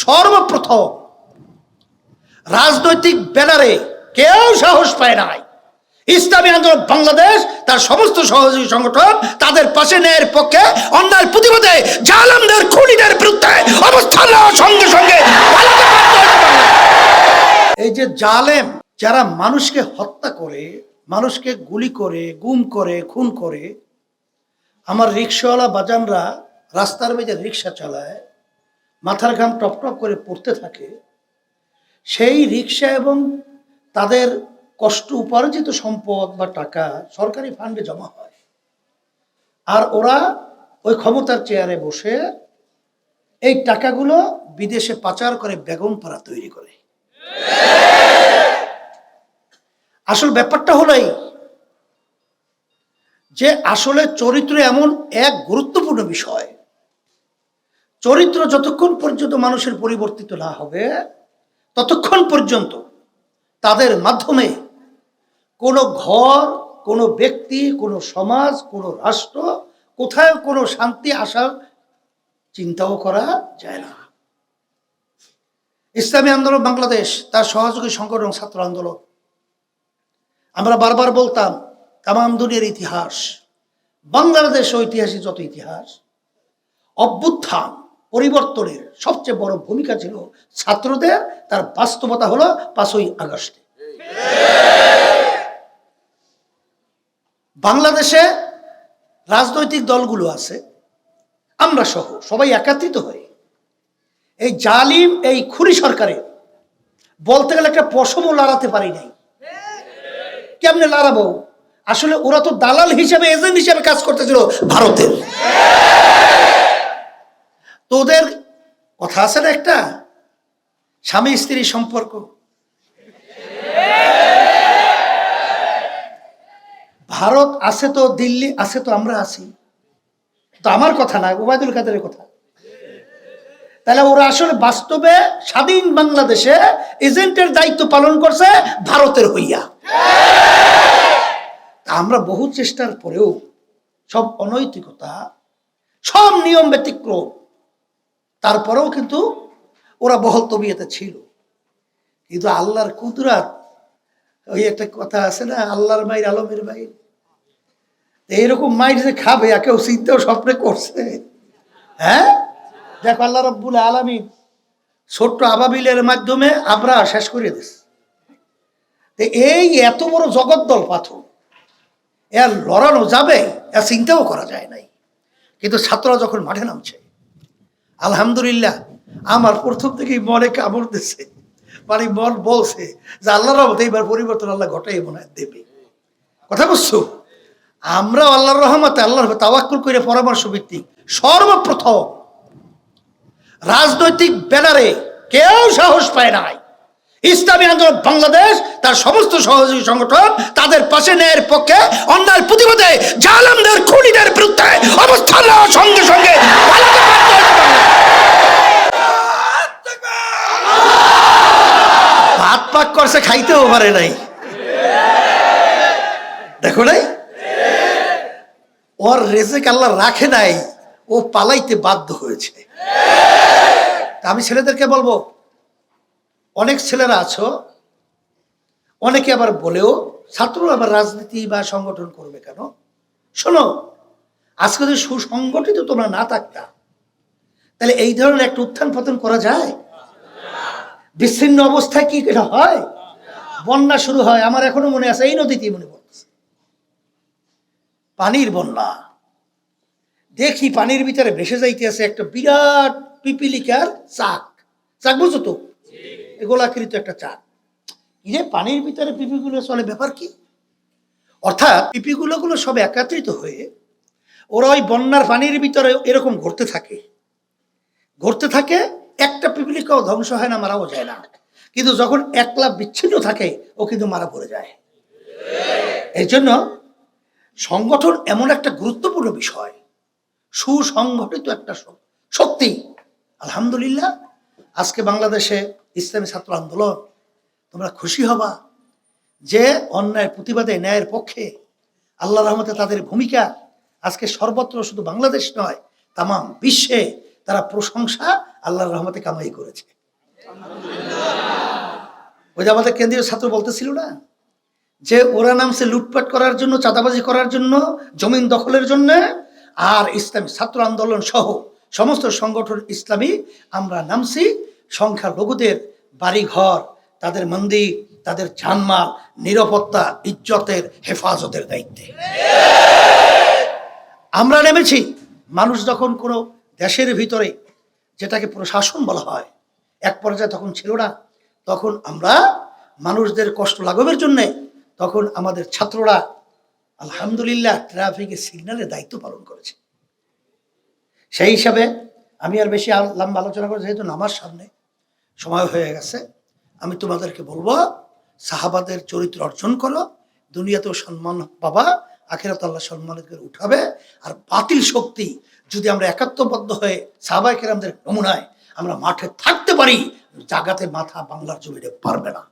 সর্বপ্রথম রাজনৈতিক ব্যানারে কেউ সাহস পায় নাই ইসলামী আন্দোলন বাংলাদেশ, তার সমস্ত সহযোগী সংগঠন তাদের পাশে ন্যায়ের পক্ষে অন্যায় প্রতিবাদে জালামদের খুনিদের বিরুদ্ধে অবস্থান নেওয়ার সঙ্গে সঙ্গে। এই যে জালেম যারা মানুষকে হত্যা করে, মানুষকে গুলি করে, গুম করে, খুন করে, আমার রিক্সাওয়ালা বাজানরা রাস্তার মেঝে রিক্সা চালায় মাথার ঘাম টপ টপ করে পড়তে থাকে, সেই রিক্সা এবং তাদের কষ্ট উপার্জিত সম্পদ বা টাকা সরকারি ফান্ডে জমা হয়। আর ওরা ওই ক্ষমতার চেয়ারে বসে এই টাকাগুলো বিদেশে পাচার করে বেগম পাড়া তৈরি করে। আসল ব্যাপারটা হলো এই যে আসলে চরিত্র এমন এক গুরুত্বপূর্ণ বিষয়। চরিত্র যতক্ষণ পর্যন্ত মানুষের পরিবর্তিত না হবে, ততক্ষণ পর্যন্ত তাদের মাধ্যমে কোনো ঘর, কোনো ব্যক্তি, কোনো সমাজ, কোনো রাষ্ট্র কোথায় কোনো শান্তি আসার চিন্তাও করা যায় না। ইসলামী আন্দোলন বাংলাদেশ, তার সহযোগী সংগঠন ছাত্র আন্দোলন। আমরা বারবার বলতাম, তামাম দুনিয়ার ইতিহাস, বাংলাদেশ ঐতিহাসিক যত ইতিহাস, অভ্যুত্থান পরিবর্তনের সবচেয়ে বড় ভূমিকা ছিল ছাত্রদের, তার বাস্তবতা হলো পাঁচই আগস্টে। বাংলাদেশে রাজনৈতিক দলগুলো আছে, আমরা সহ সবাই একাত্রিত হয়ে এই জালিম, এই খুনি সরকারে বলতে গেলে একটা পশমও লড়াতে পারি নাই। কেমনে লড়াবো? আসলে ওরা তো দালাল হিসেবে, এজেন্ট হিসেবে কাজ করতেছিল ভারতের। তো ওদের কথা আছে না একটা? স্বামী স্ত্রীর সম্পর্ক। ভারত আছে তো, দিল্লি আছে তো, আমরা আছি। তো আমার কথা না, ওবায়দুল কাদেরের কথা। তাহলে ওরা আসলে বাস্তবে স্বাধীন বাংলাদেশে এজেন্টের দায়িত্ব পালন করছে ভারতের হইয়া। আমরা বহু চেষ্টার পরেও সব অনৈতিকতা, সব নিয়ম ব্যতিক্রম তারপরেও কিন্তু ওরা বহল তবিয়তে ছিল। কিন্তু আল্লাহর কুদরাত, ওই একটা কথা আছে না, আল্লাহর মাইর আলমের মাইর এইরকম মাইর যে খাবে কেউ চিন্তাও স্বপ্নে করছে। হ্যাঁ? দেখো আল্লাহ রব্বুল আলমী ছোট্ট আবাবিলের মাধ্যমে আমরা শেষ করে দিস এই এত বড় জগদ্দল পাথর, এর লড়ানো যাবে, এর চিন্তাও করা যায় নাই। কিন্তু ছাত্ররা যখন মাঠে নামছে আলহামদুলিল্লাহ, আমার প্রথম থেকেই মনে কামড় দিচ্ছে মানে মন বলছে যে আল্লাহর রহমতে এবার পরিবর্তন আল্লাহ ঘটাই মনে দেবে। কথা বুঝছ আমরা আল্লাহর রহমতে আল্লাহর তাওয়াক্কুল করে পরামর্শ ভিত্তিক সর্বপ্রথম রাজনৈতিক ব্যানারে কেউ সাহস পায় নাই। ইসলামী আন্দোলন বাংলাদেশ, তার সমস্ত সহযোগী সংগঠন তাদের পাশে ন্যায়ের পক্ষে অন্যায় প্রতিবাদে জালামদের খুনিদের বিরুদ্ধে অবস্থান নেওয়ার সঙ্গে সঙ্গে পালাতে বাধ্য হয়েছে বাংলাদেশ। ভাত পাক করছে, খাইতেও পারে নাই। দেখো নাই? ওর রেজেক আল্লাহ রাখে নাই, ও পালাইতে বাধ্য হয়েছে। আমি ছেলেদেরকে বলব, অনেক ছেলেরা আছো, অনেকে আবার বলেও ছাত্র আবার রাজনীতি বা সংগঠন করবে কেন? শোনো, আজকে যদি সুসংগঠিত তোমরা না থাকতা, তাহলে এই ধরনের একটা উত্থান পতন করা যায়? বিচ্ছিন্ন অবস্থায় কি এটা হয়? বন্যা শুরু হয়, আমার এখনও মনে আছে, এই নদীতেই মনে পড়ছে পানির বন্যা। দেখি পানির ভিতরে ভেসে যাইতে আছে একটা বিরাট পিপিলিকার চাক। চাক বুঝছ তো? গোলাকৃত একটা চাক। যে পানির ভিতরে পিপিগুলো চলে, ব্যাপার কি? অর্থাৎ পিপিগুলো গুলো সব একত্রিত হয়ে, ওরা ওই বন্যার পানির ভিতরে এরকম ঘুরতে থাকে। ঘুরতে থাকে একটা পিপিলিকাও ধ্বংস হয় না, মারাও যায় না। কিন্তু যখন একলা বিচ্ছিন্ন থাকে, ও কিন্তু মারা পড়ে যায়। এই জন্য সংগঠন এমন একটা গুরুত্বপূর্ণ বিষয়। সুসংগঠিত একটা শক্তি। আলহামদুলিল্লাহ, আজকে বাংলাদেশে ইসলামী ছাত্র আন্দোলন, তোমরা খুশি হবা যে অন্যায় প্রতিবাদে ন্যায়ের পক্ষে আল্লাহ রহমতে তাদের ভূমিকা আজকে সর্বত্র শুধু বাংলাদেশ নয়, তামাম বিশ্বে তারা প্রশংসা আল্লাহর রহমতে কামাই করেছে। ওই যে আমাদের কেন্দ্রীয় ছাত্র বলতেছিল না? যে ওরা নামছে লুটপাট করার জন্য, চাঁদাবাজি করার জন্য, জমিন দখলের জন্য, আর ইসলামী ছাত্র আন্দোলন সহ সমস্ত সংগঠন ইসলামী আমরা নামছি সংখ্যা লঘুদের বাড়িঘর, তাদের মন্দির, তাদের জানমাল, নিরাপত্তা, ইজ্জতের হেফাজতের দায়িত্বে। আমরা নেমেছি। মানুষ যখন কোনো দেশের ভিতরে যেটাকে প্রশাসন বলা হয়, এক পর্যায়ে তখন ছিল না। তখন আমরা মানুষদের কষ্ট লাঘবের জন্যে তখন আমাদের ছাত্ররা আলহামদুলিল্লাহ ট্রাফিকের সিগন্যালের দায়িত্ব পালন করেছে। সেই হিসাবে আমি আর বেশি লম্বা আলোচনা করে যেহেতু নামার সামনে সময় হয়ে গেছে, আমি তোমাদেরকে বলব, সাহাবাদের চরিত্র অর্জন করো, দুনিয়াতেও সম্মান পাবা, আখেরাত আল্লাহ করে উঠাবে, আর বাতিল শক্তি যদি আমরা একাত্মবদ্ধ হয়ে সাহবাই কেরামদের নমুনায় আমরা মাঠে থাকতে পারি, জাগাতে মাথা বাংলার জমিনে পারবে না।